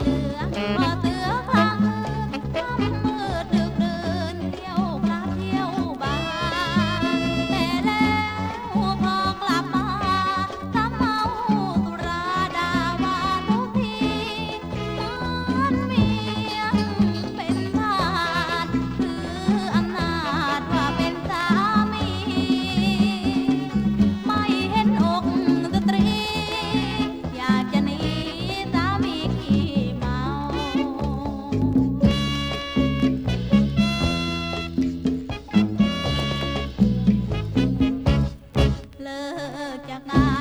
เหลือ Chân